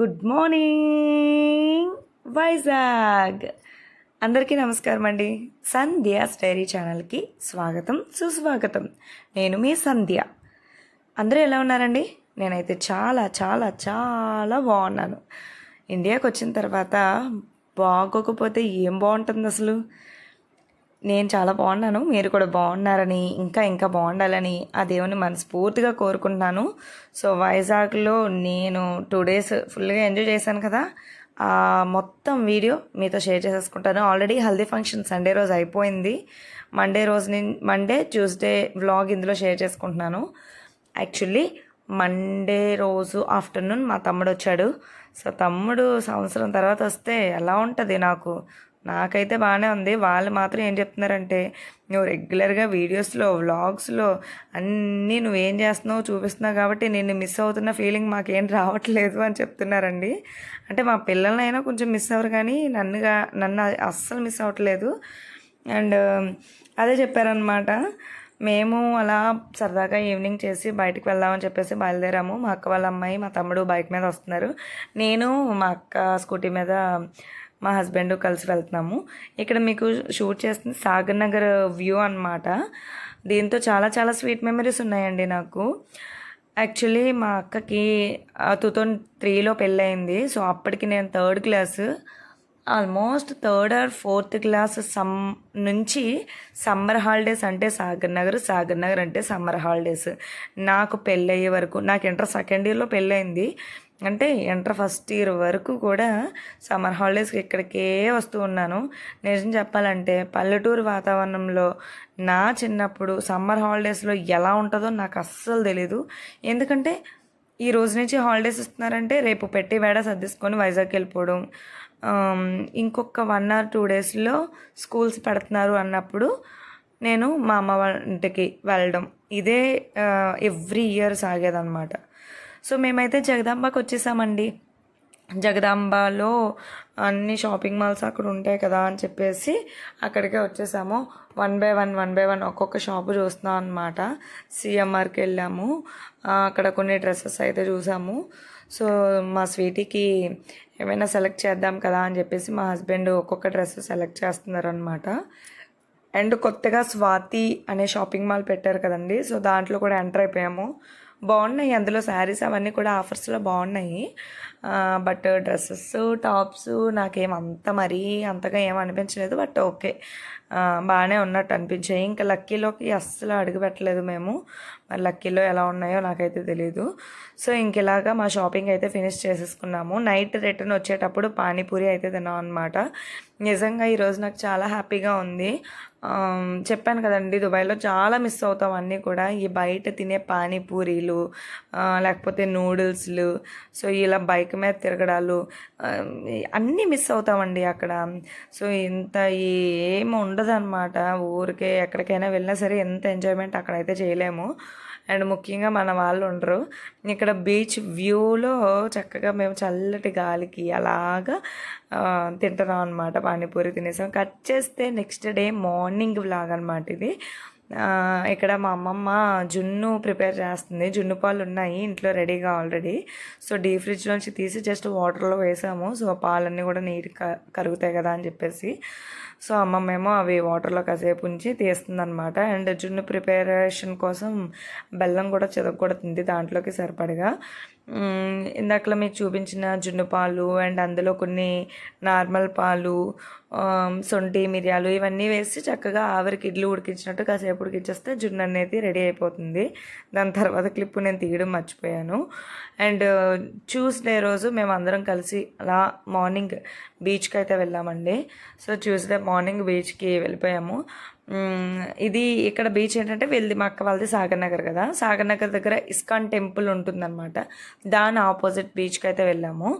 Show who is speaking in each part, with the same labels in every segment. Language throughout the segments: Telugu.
Speaker 1: Good morning Vizag. అందరికీ నమస్కారం అండి. సంధ్య స్టైరీ ఛానల్కి స్వాగతం సుస్వాగతం. నేను మీ సంధ్య. అందరూ ఎలా ఉన్నారండి? నేనైతే చాలా చాలా చాలా బాగున్నాను. ఇండియాకి వచ్చిన తర్వాత బాగోకపోతే ఏం బాగుంటుంది అసలు? నేను చాలా బాగున్నాను మీరు కూడా బాగున్నారని ఇంకా ఇంకా బాగుండాలని ఆ దేవుని మనస్ఫూర్తిగా కోరుకుంటున్నాను. సో వైజాగ్లో నేను టూ డేస్ ఫుల్గా ఎంజాయ్ చేశాను కదా. ఆ మొత్తం వీడియో మీతో షేర్ చేసేసుకుంటాను. ఆల్రెడీ హల్దీ ఫంక్షన్ సండే రోజు అయిపోయింది. మండే రోజు మండే ట్యూస్డే వ్లాగ్ ఇందులో షేర్ చేసుకుంటున్నాను. యాక్చువల్లీ మండే రోజు ఆఫ్టర్నూన్ మా తమ్ముడు వచ్చాడు. సో తమ్ముడు సంవత్సరం తర్వాత వస్తే ఎలా ఉంటుంది నాకు? నాకైతే బాగానే ఉంది. వాళ్ళు మాత్రం ఏం చెప్తున్నారంటే నువ్వు రెగ్యులర్గా వీడియోస్లో వ్లాగ్స్లో అన్నీ నువ్వేం చేస్తున్నావు చూపిస్తున్నావు కాబట్టి నేను మిస్ అవుతున్న ఫీలింగ్ మాకేం రావట్లేదు అని చెప్తున్నారండి. అంటే మా పిల్లలైనా కొంచెం మిస్ అవ్వరు కానీ నన్నుగా నన్ను అస్సలు మిస్ అవ్వట్లేదు. అండ్ అదే చెప్పారనమాట మేము అలా సరదాగా ఈవినింగ్ చేసి బయటకు వెళ్దామని చెప్పేసి బయలుదేరాము. మా అక్క వాళ్ళ అమ్మాయి మా తమ్ముడు బైక్ మీద వస్తున్నారు. నేను మా అక్క స్కూటీ మీద మా హస్బెండ్ కలిసి వెళ్తున్నాము. ఇక్కడ మీకు షూట్ చేస్తుంది సాగర్ నగర్ వ్యూ అనమాట దీంతో చాలా చాలా స్వీట్ మెమరీస్ ఉన్నాయండి నాకు. యాక్చువల్లీ మా అక్కకి టూ థౌజండ్ త్రీలో పెళ్ళయింది. సో అప్పటికి నేను third class. Almost third or fourth class some నుంచి సమ్మర్ హాలిడేస్ అంటే సాగర్ నగర్ సాగర్ నగర్ అంటే సమ్మర్ హాలిడేస్. నాకు పెళ్ళయ్యే వరకు నాకు ఇంటర్ సెకండ్ ఇయర్లో పెళ్ళయింది. అంటే ఇంటర్ ఫస్ట్ ఇయర్ వరకు కూడా సమ్మర్ హాలిడేస్కి ఇక్కడికే వస్తూ ఉన్నాను. నిజం చెప్పాలంటే పల్లెటూరు వాతావరణంలో నా చిన్నప్పుడు సమ్మర్ హాలిడేస్లో ఎలా ఉంటుందో నాకు అస్సలు తెలీదు. ఎందుకంటే ఈ రోజు నుంచి హాలిడేస్ ఇస్తున్నారంటే రేపు పెట్టి వేడ సర్దిసుకొని వైజాగ్ వెళ్ళిపోవడం ఇంకొక వన్ ఆర్ టూ డేస్లో స్కూల్స్ పెడుతున్నారు అన్నప్పుడు నేను మా అమ్మ వాళ్ళ ఇంటికి వెళ్ళడం. ఇదే ఎవ్రీ ఇయర్ సాగేదన్నమాట. సో మేమైతే జగదాంబకి వచ్చేసామండి. జగదాంబలో అన్ని షాపింగ్ మాల్స్ అక్కడ ఉంటాయి కదా అని చెప్పేసి అక్కడికే వచ్చేసాము. One by one one by one ఒక్కొక్క షాపు చూస్తున్నాం అనమాట సిఎంఆర్కి వెళ్ళాము. అక్కడ కొన్ని డ్రెస్సెస్ అయితే చూసాము. సో మా స్వీటీకి ఏమైనా సెలెక్ట్ చేద్దాం కదా అని చెప్పేసి మా హస్బెండ్ ఒక్కొక్క డ్రెస్ సెలెక్ట్ చేస్తున్నారనమాట అండ్ కొత్తగా స్వాతి అనే షాపింగ్ మాల్ పెట్టారు కదండి. సో దాంట్లో కూడా ఎంటర్ అయిపోయాము. బాగున్నాయి. అందులో శారీస్ అవన్నీ కూడా ఆఫర్స్లో బాగున్నాయి. బట్ డ్రెస్సెస్ టాప్స్ నాకేం అంత మరీ అంతగా ఏం అనిపించలేదు. But okay. బాగానే ఉన్నట్టు అనిపించాయి. ఇంకా లక్కీలోకి అస్సలు అడుగు పెట్టలేదు మేము. మరి లక్కీలో ఎలా ఉన్నాయో నాకైతే తెలియదు సో ఇంక ఇలాగా మా షాపింగ్ అయితే ఫినిష్ చేసేసుకున్నాము. నైట్ రిటర్న్ వచ్చేటప్పుడు పానీపూరి అయితే తిన్నాం అనమాట నిజంగా ఈరోజు నాకు చాలా హ్యాపీగా ఉంది. చెప్పాను కదండి దుబాయ్లో చాలా మిస్ అవుతాం అన్నీ కూడా. ఈ బయట తినే పానీపూరీలు లేకపోతే నూడిల్స్లు సో ఇలా బైక్ మీద తిరగడాలు అన్నీ మిస్ అవుతామండి అక్కడ. సో ఇంత ఏమి ఉండదు. అనమాట ఊరికే ఎక్కడికైనా వెళ్ళినా సరే ఎంత ఎంజాయ్మెంట్ అక్కడైతే చేయలేము. అండ్ ముఖ్యంగా మన వాళ్ళు ఉండరు. ఇక్కడ బీచ్ వ్యూలో చక్కగా మేము చల్లటి గాలికి అలాగా తింటున్నాం అనమాట పానీపూరి తినేసాం. కట్ చేస్తే నెక్స్ట్ డే మార్నింగ్ వ్లాగ్ అనమాట ఇది. ఇక్కడ మా అమ్మమ్మ జున్ను ప్రిపేర్ చేస్తుంది. జున్ను పాలు ఉన్నాయి ఇంట్లో రెడీగా ఆల్రెడీ. సో డీ ఫ్రిడ్జ్లోంచి తీసి జస్ట్ వాటర్లో వేసాము. సో పాలన్నీ కూడా నీట్గా కరుగుతాయి కదా అని చెప్పేసి. సో అమ్మమ్మ ఏమో అవి వాటర్లో కాసేపు ఉంచి తీస్తుందనమాట అండ్ జున్ను ప్రిపరేషన్ కోసం బెల్లం కూడా చిదగొడుతుంది దాంట్లోకి సరిపడగా. ఇందాకలో మీకు చూపించిన జున్ను పాలు అండ్ అందులో కొన్ని నార్మల్ పాలు సొంటి మిరియాలు ఇవన్నీ వేసి చక్కగా ఆవిరికి ఇడ్లు ఉడికించినట్టు కాసేపు ఉడికించేస్తే జున్ను అనేది రెడీ అయిపోతుంది. దాని తర్వాత క్లిప్ నేను తీయడం మర్చిపోయాను. అండ్ ట్యూస్డే రోజు మేము అందరం కలిసి అలా మార్నింగ్ బీచ్కి అయితే వెళ్ళామండి. సో ట్యూస్డే మార్నింగ్ బీచ్కి వెళ్ళిపోయాము. ఇది ఇక్కడ బీచ్ ఏంటంటే వెళ్ళి మా అక్క వాళ్ళది సాగర్ నగర్ కదా. సాగర్ నగర్ దగ్గర ఇస్కాన్ టెంపుల్ ఉంటుందన్నమాట. దాని ఆపోజిట్ బీచ్కి అయితే వెళ్ళాము.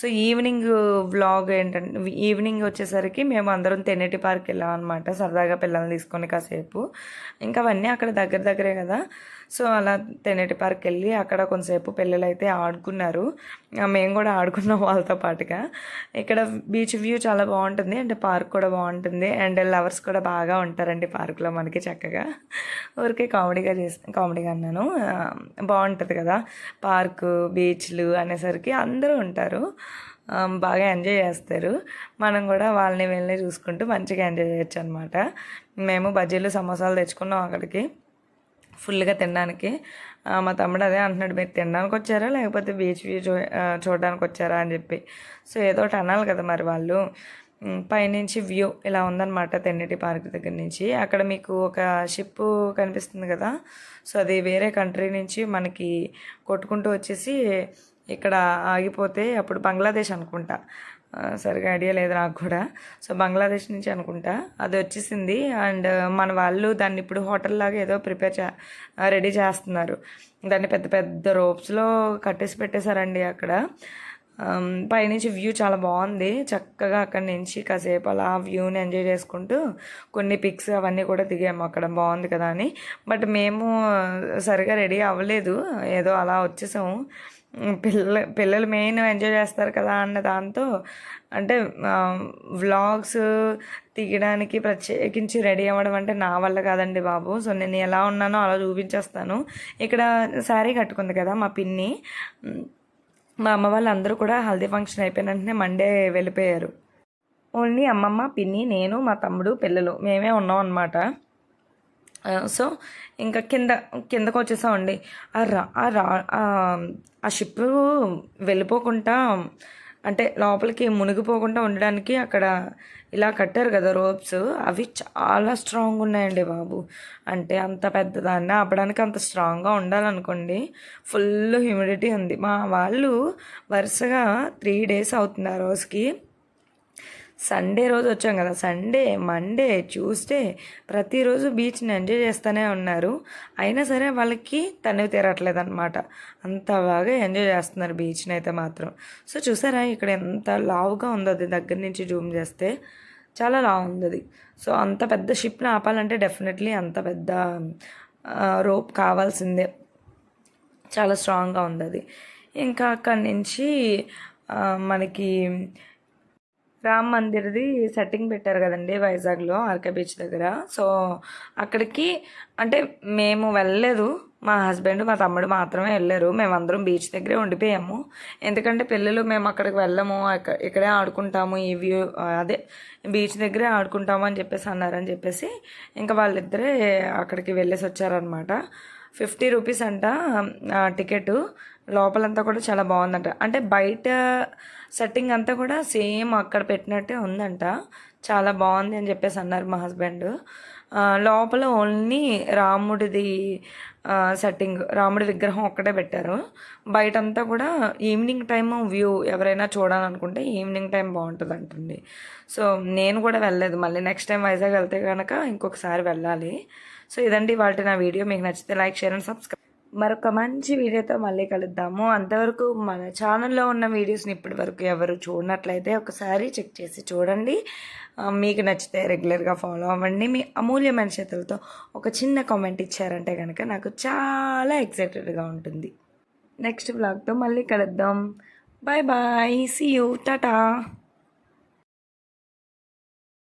Speaker 1: సో ఈవినింగ్ వ్లాగ్ ఏంటంటే ఈవినింగ్ వచ్చేసరికి మేము అందరం తెన్నేటి పార్క్ వెళ్ళాం అనమాట సరదాగా పిల్లల్ని తీసుకొని కాసేపు. ఇంకా అవన్నీ అక్కడ దగ్గర దగ్గరే కదా. సో అలా తెన్నేటి పార్క్ వెళ్ళి అక్కడ కొంతసేపు పిల్లలు అయితే ఆడుకున్నారు మేము కూడా ఆడుకున్నాం వాళ్ళతో పాటుగా. ఇక్కడ బీచ్ వ్యూ చాలా బాగుంటుంది. అండ్ పార్క్ కూడా బాగుంటుంది. అండ్ లవర్స్ కూడా బాగా ఉంటారు ఉంటారండి పార్కులో మనకి చక్కగా. ఊరికే కామెడీగా చేసి కామెడీగా అన్నాను. బాగుంటుంది కదా. పార్కు బీచ్లు అనేసరికి అందరూ ఉంటారు. బాగా ఎంజాయ్ చేస్తారు. మనం కూడా వాళ్ళని వీళ్ళని చూసుకుంటూ మంచిగా ఎంజాయ్ చేయొచ్చు అనమాట మేము బజ్జీలు సమోసాలు తెచ్చుకున్నాం అక్కడికి. ఫుల్గా తినడానికి. మా తమ్ముడు అదే అంటున్నాడు మీరు తినడానికి వచ్చారా? లేకపోతే బీచ్ వ్యూ చూ చూడడానికి వచ్చారా? అని చెప్పి. సో ఏదో ఒకటి అనాలి కదా మరి వాళ్ళు. పైనుంచి వ్యూ ఇలా ఉందన్నమాట తెన్నిటి పార్క్ దగ్గర నుంచి. అక్కడ మీకు ఒక షిప్ కనిపిస్తుంది కదా. సో అది వేరే కంట్రీ నుంచి మనకి కొట్టుకుంటూ వచ్చేసి ఇక్కడ ఆగిపోతే అప్పుడు బంగ్లాదేశ్ అనుకుంటా. సరిగా ఐడియా లేదు నాకు కూడా. సో బంగ్లాదేశ్ నుంచి అనుకుంటా. అది వచ్చేసింది. అండ్ మన వాళ్ళు దాన్ని ఇప్పుడు హోటల్ లాగా ఏదో ప్రిపేర్ చే రెడీ చేస్తున్నారు. దాన్ని పెద్ద పెద్ద రోప్స్లో కట్టేసి పెట్టేశారండి అక్కడ. Um, పైనుంచి వ్యూ చాలా బాగుంది. చక్కగా అక్కడి నుంచి కాసేపు అలా వ్యూని ఎంజాయ్ చేసుకుంటూ కొన్ని పిక్స్ అవన్నీ కూడా దిగాము అక్కడ. బాగుంది కదా అని. బట్ మేము uh, సరిగా రెడీ అవ్వలేదు. ఏదో అలా వచ్చేసాము. పిల్ల పిల్లలు మెయిన్ ఎంజాయ్ చేస్తారు కదా అన్న దాంతో అంటే um, వ్లాగ్స్ తీయడానికి ప్రత్యేకించి రెడీ అవ్వడం అంటే నా వల్ల కాదండి బాబు. సో నేను ఎలా ఉన్నానో అలా చూపించేస్తాను. ఇక్కడ శారీ కట్టుకుంది కదా మా పిన్ని. మా అమ్మ వాళ్ళందరూ కూడా హల్దీ ఫంక్షన్ అయిపోయిన వెంటనే మండే వెళ్ళిపోయారు. ఓన్లీ అమ్మమ్మ పిన్ని నేను మా తమ్ముడు పిల్లలు మేమే ఉన్నాం అనమాట సో ఇంకా కింద కిందకు వచ్చేసామండి. ఆ రా ఆ రా ఆ- షిప్ వెళ్ళిపోకుండా అంటే లోపలికి మునిగిపోకుండా ఉండడానికి అక్కడ ఇలా కట్టారు కదా రోప్స్ అవి చాలా స్ట్రాంగ్ ఉన్నాయండి బాబు. అంటే అంత పెద్దదాన్ని ఆపడానికి అంత స్ట్రాంగ్గా ఉండాలనుకోండి ఫుల్ హ్యూమిడిటీ ఉంది. మా వాళ్ళు వరుసగా త్రీ డేస్ అవుతుంది ఆ రోజుకి. సండే రోజు వచ్చాం కదా సండే మండే ట్యూస్డే ప్రతిరోజు బీచ్ని ఎంజాయ్ చేస్తూనే ఉన్నారు. అయినా సరే వాళ్ళకి తనివి తీరట్లేదు అనమాట అంత బాగా ఎంజాయ్ చేస్తున్నారు బీచ్ని అయితే మాత్రం. సో చూసారా ఇక్కడ ఎంత లావుగా ఉందో అది దగ్గర నుంచి జూమ్ చేస్తే. చాలా లావు ఉంది అది. సో అంత పెద్ద షిప్ని ఆపాలంటే డెఫినెట్లీ అంత పెద్ద రోప్ కావాల్సిందే. చాలా స్ట్రాంగ్గా ఉంది అది. ఇంకా అక్కడి నుంచి మనకి రామ్ మందిర్ది సెట్టింగ్ పెట్టారు కదండి వైజాగ్లో ఆర్కే బీచ్ దగ్గర. సో అక్కడికి అంటే మేము వెళ్ళలేదు. మా హస్బెండ్ మా తమ్ముడు మాత్రమే వెళ్ళారు. మేమందరం బీచ్ దగ్గరే ఉండిపోయాము. ఎందుకంటే పిల్లలు మేము అక్కడికి వెళ్ళము. ఇక్కడే ఆడుకుంటాము. ఈ వ్యూ అదే బీచ్ దగ్గరే ఆడుకుంటాము అని చెప్పేసి అన్నారని చెప్పేసి ఇంకా వాళ్ళిద్దరే అక్కడికి వెళ్ళేసి వచ్చారనమాట ఫిఫ్టీ రూపీస్ అంట టికెట్. లోపలంతా కూడా చాలా బాగుందంట. అంటే బయట సెట్టింగ్ అంతా కూడా సేమ్ అక్కడ పెట్టినట్టే ఉందంట. చాలా బాగుంది అని చెప్పేసి అన్నారు మా హస్బెండ్ లోపల ఓన్లీ రాముడిది సెట్టింగ్ రాముడి విగ్రహం ఒక్కటే పెట్టారు. బయటంతా కూడా ఈవినింగ్ టైం వ్యూ ఎవరైనా చూడాలనుకుంటే ఈవినింగ్ టైం బాగుంటుంది అంటుంది. సో నేను కూడా వెళ్ళలేదు. మళ్ళీ నెక్స్ట్ టైం వైజాగ్ వెళ్తే కనుక ఇంకొకసారి వెళ్ళాలి. సో ఇదండి వాటి నా వీడియో మీకు నచ్చితే లైక్ షేర్ అండ్ సబ్స్క్రైబ్ మరొక మంచి వీడియోతో మళ్ళీ కలుద్దాము. అంతవరకు మన ఛానల్లో ఉన్న వీడియోస్ని ఇప్పటి వరకు ఎవరు చూడనట్లయితే ఒకసారి చెక్ చేసి చూడండి. మీకు నచ్చితే రెగ్యులర్గా ఫాలో అవ్వండి. మీ అమూల్యమైన చేతులతో ఒక చిన్న కామెంట్ ఇచ్చారంటే కనుక నాకు చాలా ఎక్సైటెడ్గా ఉంటుంది. నెక్స్ట్ బ్లాగ్తో మళ్ళీ కలుద్దాం. Bye bye see you tata